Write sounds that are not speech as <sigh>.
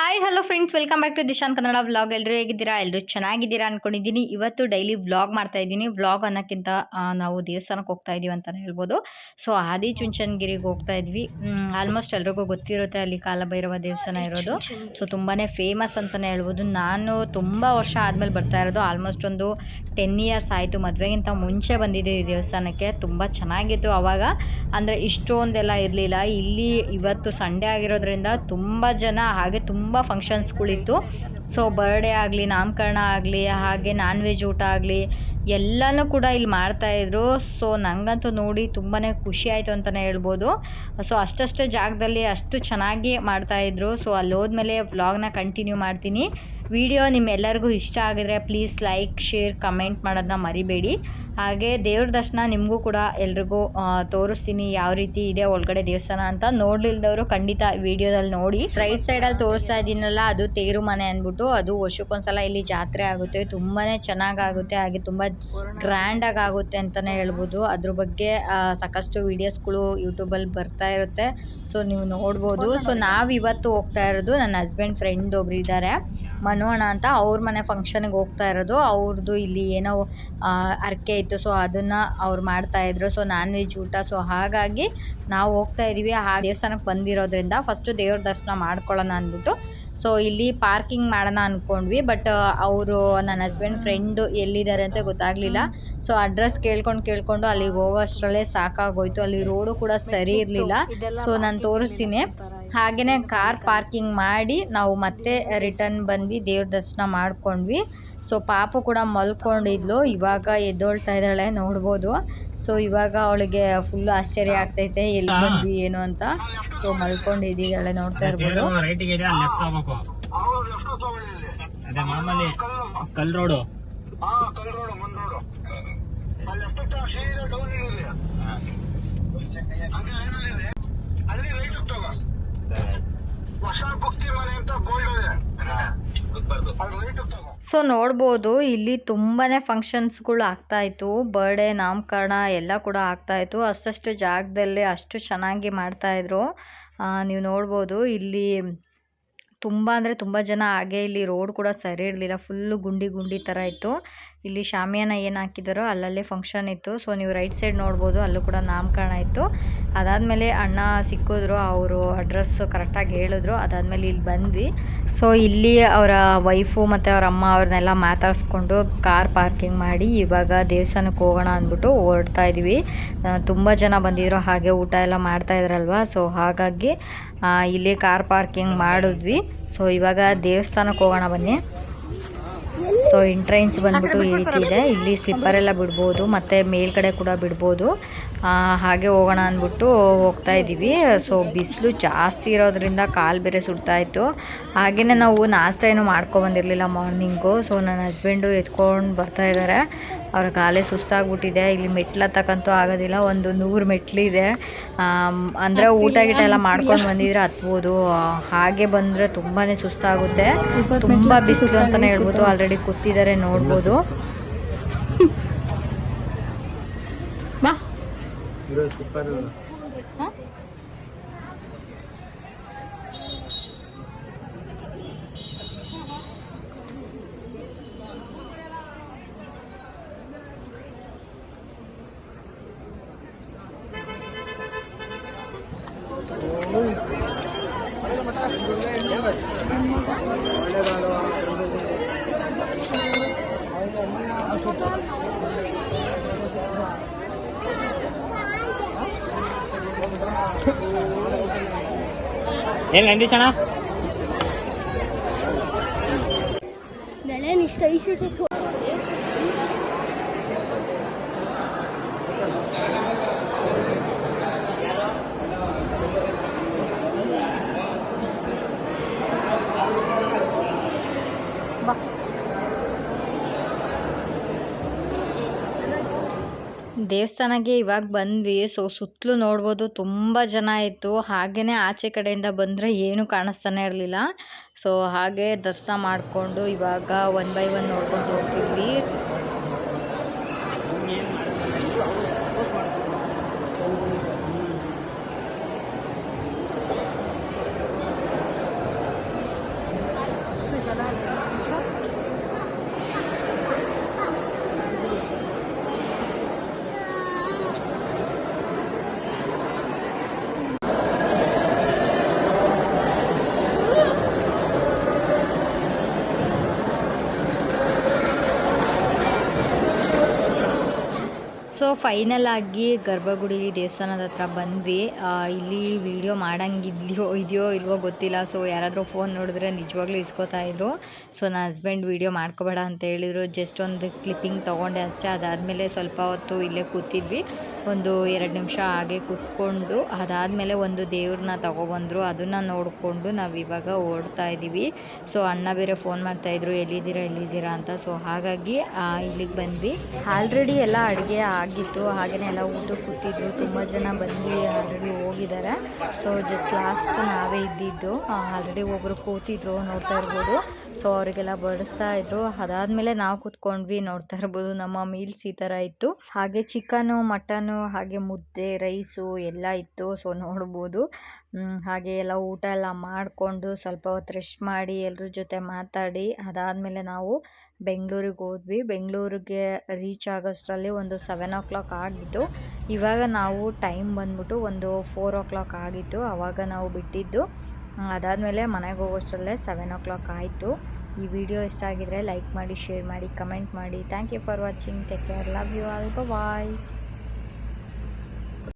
Hi hello friends welcome back to Dishan Kannada vlog ಎಲ್ಲರೂ ಹೇಗಿದ್ದೀರಾ? ಎಲ್ಲರೂ ಚೆನ್ನಾಗಿದ್ದೀರಾ ಅಂದ್ಕೊಂಡಿದ್ದೀನಿ ಇವತ್ತು ಡೈಲಿ ವ್ಲಾಗ್ ಮಾಡ್ತಾ ಇದ್ದೀನಿ. ವ್ಲಾಗ್ ಅನ್ನೋಕ್ಕಿಂತ ನಾವು ದೇವಸ್ಥಾನಕ್ಕೆ ಹೋಗ್ತಾ ಇದ್ದೀವಿ ಅಂತಲೇ ಹೇಳ್ಬೋದು. ಸೊ ಆದಿ ಚುಂಚನಗಿರಿಗೆ ಹೋಗ್ತಾ ಇದ್ವಿ. ಆಲ್ಮೋಸ್ಟ್ ಎಲ್ರಿಗೂ ಗೊತ್ತಿರುತ್ತೆ ಅಲ್ಲಿ ಕಾಲಭೈರವ ದೇವಸ್ಥಾನ ಇರೋದು. ಸೊ ತುಂಬಾ ಫೇಮಸ್ ಅಂತಲೇ ಹೇಳ್ಬೋದು. ನಾನು ತುಂಬ ವರ್ಷ ಆದಮೇಲೆ ಬರ್ತಾ ಇರೋದು. ಆಲ್ಮೋಸ್ಟ್ ಒಂದು ಟೆನ್ ಇಯರ್ಸ್ ಆಯಿತು. ಮದುವೆಗಿಂತ ಮುಂಚೆ ಬಂದಿದ್ದೆ ಈ ದೇವಸ್ಥಾನಕ್ಕೆ. ತುಂಬ ಚೆನ್ನಾಗಿತ್ತು ಆವಾಗ ಅಂದರೆ ಇಷ್ಟೊಂದೆಲ್ಲ ಇರಲಿಲ್ಲ. ಇಲ್ಲಿ ಇವತ್ತು ಸಂಡೇ ಆಗಿರೋದ್ರಿಂದ ತುಂಬ ಜನ, ಹಾಗೆ ತುಂಬ ಫಂಕ್ಷನ್ಸ್ಗಳಿತ್ತು ಸೊ ಬರ್ಡೇ ಆಗಲಿ, ನಾಮಕರಣ ಆಗಲಿ, ಹಾಗೆ ನಾನ್ ವೆಜ್ ಊಟ ಆಗಲಿ, ಎಲ್ಲನೂ ಕೂಡ ಇಲ್ಲಿ ಮಾಡ್ತಾಯಿದ್ರು ಸೊ ನನಗಂತೂ ನೋಡಿ ತುಂಬಾ ಖುಷಿ ಆಯಿತು ಅಂತಲೇ ಹೇಳ್ಬೋದು. ಸೊ ಅಷ್ಟಷ್ಟೇ ಜಾಗದಲ್ಲಿ ಅಷ್ಟು ಚೆನ್ನಾಗಿ ಮಾಡ್ತಾಯಿದ್ರು ಸೊ ಅಲ್ಲಿ ಹೋದ್ಮೇಲೆ ವ್ಲಾಗ್ನ ಕಂಟಿನ್ಯೂ ಮಾಡ್ತೀನಿ. ವಿಡಿಯೋ ನಿಮ್ಮೆಲ್ಲರಿಗೂ ಇಷ್ಟ ಆಗಿದ್ರೆ ಪ್ಲೀಸ್ ಲೈಕ್ ಶೇರ್ ಕಮೆಂಟ್ ಮಾಡೋದನ್ನ ಮರಿಬೇಡಿ. ಹಾಗೆ ದೇವ್ರ ದರ್ಶನ ನಿಮಗೂ ಕೂಡ ಎಲ್ರಿಗೂ ತೋರಿಸ್ತೀನಿ ಯಾವ ರೀತಿ ಇದೆ ಒಳಗಡೆ ದೇವಸ್ಥಾನ ಅಂತ. ನೋಡ್ಲಿಲ್ದವರು ಖಂಡಿತ ವಿಡಿಯೋದಲ್ಲಿ ನೋಡಿ. ರೈಟ್ ಸೈಡಲ್ಲಿ ತೋರಿಸ್ತಾ ಇದ್ದೀನಲ್ಲ, ಅದು ತೇರು ಮನೆ ಅಂದ್ಬಿಟ್ಟು, ಅದು ವರ್ಷಕ್ಕೊಂದ್ಸಲ ಇಲ್ಲಿ ಜಾತ್ರೆ ಆಗುತ್ತೆ. ತುಂಬಾ ಚೆನ್ನಾಗಾಗುತ್ತೆ, ಹಾಗೆ ತುಂಬ ಗ್ರ್ಯಾಂಡಾಗಿ ಆಗುತ್ತೆ ಅಂತಲೇ ಹೇಳ್ಬೋದು. ಅದ್ರ ಬಗ್ಗೆ ಸಾಕಷ್ಟು ವೀಡಿಯೋಸ್ಗಳು ಯೂಟ್ಯೂಬಲ್ಲಿ ಬರ್ತಾ ಇರುತ್ತೆ. ಸೊ ನೀವು ನೋಡ್ಬೋದು. ಸೊ ನಾವು ಇವತ್ತು ಹೋಗ್ತಾ ಇರೋದು ನನ್ನ ಹಸ್ಬೆಂಡ್ ಫ್ರೆಂಡ್ ಒಬ್ರು ಇದ್ದಾರೆ. ಮನೋಣ ಅಂತ ಅವ್ರ ಮನೆ ಫಂಕ್ಷನ್ಗೆ ಹೋಗ್ತಾ ಇರೋದು. ಅವ್ರದ್ದು ಇಲ್ಲಿ ಏನೋ ಅರ್ಕೆ ಹರಕೆ ಇತ್ತು. ಸೊ ಅದನ್ನು ಅವ್ರು ಮಾಡ್ತಾಯಿದ್ರು ಸೊ ನಾನ್ ವೆಜ್ ಊಟ. ಸೊ ಹಾಗಾಗಿ ನಾವು ಹೋಗ್ತಾ ಇದ್ದೀವಿ ಆ ದೇವಸ್ಥಾನಕ್ಕೆ ಬಂದಿರೋದ್ರಿಂದ ಫಸ್ಟು ದೇವ್ರ ದರ್ಶನ ಮಾಡ್ಕೊಳ್ಳೋಣ ಅಂದ್ಬಿಟ್ಟು. ಸೊ ಇಲ್ಲಿ ಪಾರ್ಕಿಂಗ್ ಮಾಡೋಣ ಅಂದ್ಕೊಂಡ್ವಿ ಬಟ್ ಅವರು ನನ್ನ ಹಸ್ಬೆಂಡ್ ಫ್ರೆಂಡು ಎಲ್ಲಿದ್ದಾರೆ ಅಂತ ಗೊತ್ತಾಗಲಿಲ್ಲ. ಸೊ ಅಡ್ರೆಸ್ ಕೇಳ್ಕೊಂಡು ಕೇಳ್ಕೊಂಡು ಅಲ್ಲಿಗೆ ಹೋಗೋ ಅಷ್ಟರಲ್ಲೇ ಸಾಕಾಗೋಯ್ತು. ಅಲ್ಲಿ ರೋಡು ಕೂಡ ಸರಿ ಇರಲಿಲ್ಲ. ಸೊ ನಾನು ತೋರಿಸ್ತೀನಿ. ಹಾಗೆಯೇ ಕಾರ್ ಪಾರ್ಕಿಂಗ್ ಮಾಡಿ ನಾವು ಮತ್ತೆ ರಿಟರ್ನ್ ಬಂದು ದೇವ್ರ ದರ್ಶನ ಮಾಡ್ಕೊಂಡ್ವಿ. ಸೊ ಪಾಪು ಕೂಡ ಮಲ್ಕೊಂಡಿದ್ಲು. ಇವಾಗ ಎದ್ದೋಳ್ತಾ ಇದ್ದಾಳೆ ನೋಡ್ಬೋದು. ಸೊ ಇವಾಗ ಅವಳಿಗೆ ಫುಲ್ ಆಶ್ಚರ್ಯ ಆಗ್ತೈತೆ ಎಲ್ಲಿ ಬಂದ್ವಿ ಏನು ಅಂತ. ಸೊ ಮಲ್ಕೊಂಡಿದ್ದಾಳೆ ನೋಡ್ತಾ ಇರ್ಬೋದು. ರೈಟಿಗೆ ಇದೆ ಅಲ್ಲಿ ಲೆಫ್ಟ್ ಹೋಗ್ಬೇಕು. ಅದೇ ಮಾಮೂಲಿ ಕಲ್ ರೋಡು ಅಲ್ಲಿ ಸೊ ನೋಡ್ಬೋದು, ಇಲ್ಲಿ ತುಂಬಾ ಫಂಕ್ಷನ್ಸ್ಗಳು ಆಗ್ತಾಯಿತ್ತು ಬರ್ಡೇ ನಾಮಕರಣ ಎಲ್ಲ ಕೂಡ ಆಗ್ತಾ ಇತ್ತು. ಅಷ್ಟಷ್ಟು ಜಾಗದಲ್ಲಿ ಅಷ್ಟು ಚೆನ್ನಾಗಿ ಮಾಡ್ತಾಯಿದ್ರು ನೀವು ನೋಡ್ಬೋದು, ಇಲ್ಲಿ ತುಂಬ ಅಂದರೆ ತುಂಬ ಜನ ಹಾಗೆ ಇಲ್ಲಿ ರೋಡ್ ಕೂಡ ಸರಿ ಇರಲಿಲ್ಲ. ಫುಲ್ಲು ಗುಂಡಿ ಗುಂಡಿ ಥರ ಇತ್ತು. ಇಲ್ಲಿ ಶಾಮಿಯಾನ ಏನು ಹಾಕಿದಾರೋ ಅಲ್ಲಲ್ಲೇ ಫಂಕ್ಷನ್ ಇತ್ತು. ಸೊ ನೀವು ರೈಟ್ ಸೈಡ್ ನೋಡ್ಬೋದು, ಅಲ್ಲೂ ಕೂಡ ನಾಮಕರಣ ಇತ್ತು. ಅದಾದಮೇಲೆ ಅಣ್ಣ ಸಿಕ್ಕಿದ್ರು, ಅವರು ಅಡ್ರೆಸ್ ಕರೆಕ್ಟಾಗಿ ಹೇಳಿದ್ರು. ಅದಾದಮೇಲೆ ಇಲ್ಲಿ ಬಂದ್ವಿ. ಸೊ ಇಲ್ಲಿ ಅವರ ವೈಫು ಮತ್ತು ಅವ್ರ ಅಮ್ಮ ಅವ್ರನ್ನೆಲ್ಲ ಮಾತಾಡಿಸ್ಕೊಂಡು ಕಾರ್ ಪಾರ್ಕಿಂಗ್ ಮಾಡಿ ಇವಾಗ ದೇವಸ್ಥಾನಕ್ಕೆ ಹೋಗೋಣ ಅಂದ್ಬಿಟ್ಟು ಹೊರಡ್ತಾ ಇದ್ವಿ. ತುಂಬ ಜನ ಬಂದಿದ್ರು, ಹಾಗೆ ಊಟ ಎಲ್ಲ ಮಾಡ್ತಾ ಇದ್ರಲ್ವ? ಸೊ ಹಾಗಾಗಿ ಇಲ್ಲಿ ಕಾರ್ ಪಾರ್ಕಿಂಗ್ ಮಾಡಿದ್ವಿ. ಸೊ ಇವಾಗ ದೇವಸ್ಥಾನಕ್ಕೆ ಹೋಗೋಣ ಬನ್ನಿ. ಸೊ ಎಂಟ್ರೆನ್ಸ್ ಬಂದ್ಬಿಟ್ಟು ಈ ರೀತಿ ಇದೆ. ಇಲ್ಲಿ ಸ್ಲಿಪ್ಪರ್ ಎಲ್ಲ ಬಿಡ್ಬೋದು ಮತ್ತು ಮೇಲ್ಗಡೆ ಕೂಡ ಬಿಡ್ಬೋದು. ಹಾಗೆ ಹೋಗೋಣ ಅಂದ್ಬಿಟ್ಟು ಹೋಗ್ತಾ ಇದ್ದೀವಿ. ಸೊ ಬಿಸಿಲು ಜಾಸ್ತಿ ಇರೋದ್ರಿಂದ ಕಾಲು ಬೇರೆ ಸುಡ್ತಾ ಇತ್ತು. ಹಾಗೆಯೇ ನಾವು ನಾಷ್ಟ ಏನು ಮಾಡ್ಕೊಬಂದಿರಲಿಲ್ಲ ಮಾರ್ನಿಂಗು. ಸೊ ನನ್ನ ಹಸ್ಬೆಂಡು ಎತ್ಕೊಂಡು ಬರ್ತಾ ಇದ್ದಾರೆ ಅವ್ರ ಕಾಲೇ ಸುಸ್ತಾಗ್ಬಿಟ್ಟಿದೆ. ಇಲ್ಲಿ ಮೆಟ್ಲು ಹತ್ತಕ್ಕಂತೂ ಆಗೋದಿಲ್ಲ. ಒಂದು ನೂರು ಮೆಟ್ಲಿದೆ ಇದೆ. ಅಂದರೆ ಊಟ ಗೀಟ ಎಲ್ಲ ಮಾಡ್ಕೊಂಡು ಬಂದಿದ್ರೆ ಹತ್ಬೋದು. ಹಾಗೆ ಬಂದರೆ ತುಂಬಾ ಸುಸ್ತಾಗುತ್ತೆ. ತುಂಬ ಬಿಸಿಲು ಅಂತಲೇ ಹೇಳ್ಬೋದು. ಆಲ್ರೆಡಿ ಕೂತಿದ್ದಾರೆ ನೋಡ್ಬೋದು. <laughs> ಬಾ. ಏನ್ ನಂದೀಶ್ ಅಣ್ಣ Nelen işte ದೇವಸ್ಥಾನಕ್ಕೆ ಇವಾಗ ಬಂದ್ವಿ. ಸೊ ಸುತ್ತಲೂ ನೋಡ್ಬೋದು ತುಂಬ ಜನ ಇತ್ತು. ಹಾಗೆಯೇ ಆಚೆ ಕಡೆಯಿಂದ ಬಂದರೆ ಏನೂ ಕಾಣಿಸ್ತಾನೆ ಇರಲಿಲ್ಲ. ಸೊ ಹಾಗೆ ದರ್ಶನ ಮಾಡಿಕೊಂಡು ಇವಾಗ ಒನ್ ಬೈ ಒನ್ ನೋಡ್ಕೊಂಡು ಹೋಗ್ತಿದ್ವಿ. ಫೈನಲ್ ಆಗಿ ಗರ್ಭಗುಡಿ ದೇವಸ್ಥಾನದ ಹತ್ರ ಬಂದ್ವಿ. ಇಲ್ಲಿ ವಿಡಿಯೋ ಮಾಡಂಗಿದ್ಯೋ ಇದೆಯೋ ಇಲ್ವೋ ಗೊತ್ತಿಲ್ಲ. ಸೊ ಯಾರಾದರೂ ಫೋನ್ ನೋಡಿದ್ರೆ ನಿಜವಾಗ್ಲೂ ಇಸ್ಕೋತಾ ಇದ್ರು. ಸೊ ನನ್ನ ಹಸ್ಬೆಂಡ್ ವಿಡಿಯೋ ಮಾಡ್ಕೋಬೇಡ ಅಂತ ಹೇಳಿದ್ರು. ಜಸ್ಟ್ ಒಂದು ಕ್ಲಿಪ್ಪಿಂಗ್ ತೊಗೊಂಡೆ ಅಷ್ಟೇ. ಅದಾದಮೇಲೆ ಸ್ವಲ್ಪ ಹೊತ್ತು ಇಲ್ಲೇ ಕೂತಿದ್ವಿ. ಒಂದು ಎರಡು ನಿಮಿಷ ಹಾಗೆ ಕೂತ್ಕೊಂಡು ಅದಾದಮೇಲೆ ಒಂದು ದೇವ್ರನ್ನ ತಗೊಬಂದರು. ಅದನ್ನು ನೋಡಿಕೊಂಡು ನಾವು ಇವಾಗ ಓಡ್ತಾ ಇದ್ದೀವಿ ಸೊ ಅಣ್ಣ ಬೇರೆ ಫೋನ್ ಮಾಡ್ತಾಯಿದ್ರು ಎಲ್ಲಿದ್ದೀರಾ ಎಲ್ಲಿದ್ದೀರಾ ಅಂತ. ಸೊ ಹಾಗಾಗಿ ಇಲ್ಲಿಗೆ ಬಂದ್ವಿ. ಆಲ್ರೆಡಿ ಎಲ್ಲ ಅಡುಗೆ ಆಗಿತ್ತು. ಹಾಗೆಯೇ ಎಲ್ಲ ಊಟ ಕೂತಿದ್ರು. ತುಂಬ ಜನ ಬಂದು ಆಲ್ರೆಡಿ ಹೋಗಿದ್ದಾರೆ. ಸೊ ಜಸ್ಟ್ ಲಾಸ್ಟ್ ನಾವೇ ಇದ್ದಿದ್ದು. ಆಲ್ರೆಡಿ ಒಬ್ಬರು ಕೂತಿದ್ರು. ನೋಡ್ತಾ ಇರ್ಬೋದು. ಸೊ ಅವರಿಗೆಲ್ಲ ಬಡಿಸ್ತಾ ಇದ್ರು. ಅದಾದ್ಮೇಲೆ ನಾವು ಕೂತ್ಕೊಂಡ್ವಿ, ನೋಡ್ತಾ ಇರ್ಬೋದು. ನಮ್ಮ ಮೀಲ್ಸ್ ಈ ಥರ ಇತ್ತು. ಹಾಗೆ ಚಿಕನು, ಮಟನು, ಹಾಗೆ ಮುದ್ದೆ, ರೈಸು ಎಲ್ಲ ಇತ್ತು. ಸೊ ನೋಡ್ಬೋದು. ಹಾಗೆ ಎಲ್ಲ ಊಟ ಎಲ್ಲ ಮಾಡಿಕೊಂಡು ಸ್ವಲ್ಪ ಹೊತ್ತು ರೆಸ್ಟ್ ಮಾಡಿ ಎಲ್ಲರ ಜೊತೆ ಮಾತಾಡಿ, ಅದಾದಮೇಲೆ ನಾವು ಬೆಂಗಳೂರಿಗೆ ಹೋದ್ವಿ. ಬೆಂಗಳೂರಿಗೆ ರೀಚ್ ಆಗೋಷ್ಟರಲ್ಲಿ ಒಂದು ಸೆವೆನ್ ಓ ಕ್ಲಾಕ್ ಆಗಿತ್ತು. ಇವಾಗ ನಾವು ಟೈಮ್ ಬಂದ್ಬಿಟ್ಟು ಒಂದು ಫೋರ್ ಓ ಕ್ಲಾಕ್ ಆಗಿತ್ತು. ಆವಾಗ ನಾವು ಬಿಟ್ಟಿದ್ದು. ಅದಾದಮೇಲೆ ಮನೆಗೆ ಹೋಗೋಷ್ಟರಲ್ಲೇ ಸೆವೆನ್ ಓ ಕ್ಲಾಕ್ ಆಯಿತು. ಈ ವಿಡಿಯೋ ಇಷ್ಟ ಆಗಿದ್ರೆ ಲೈಕ್ ಮಾಡಿ ಶೇರ್ ಮಾಡಿ ಕಮೆಂಟ್ ಮಾಡಿ. Thank you for watching take care love you all bye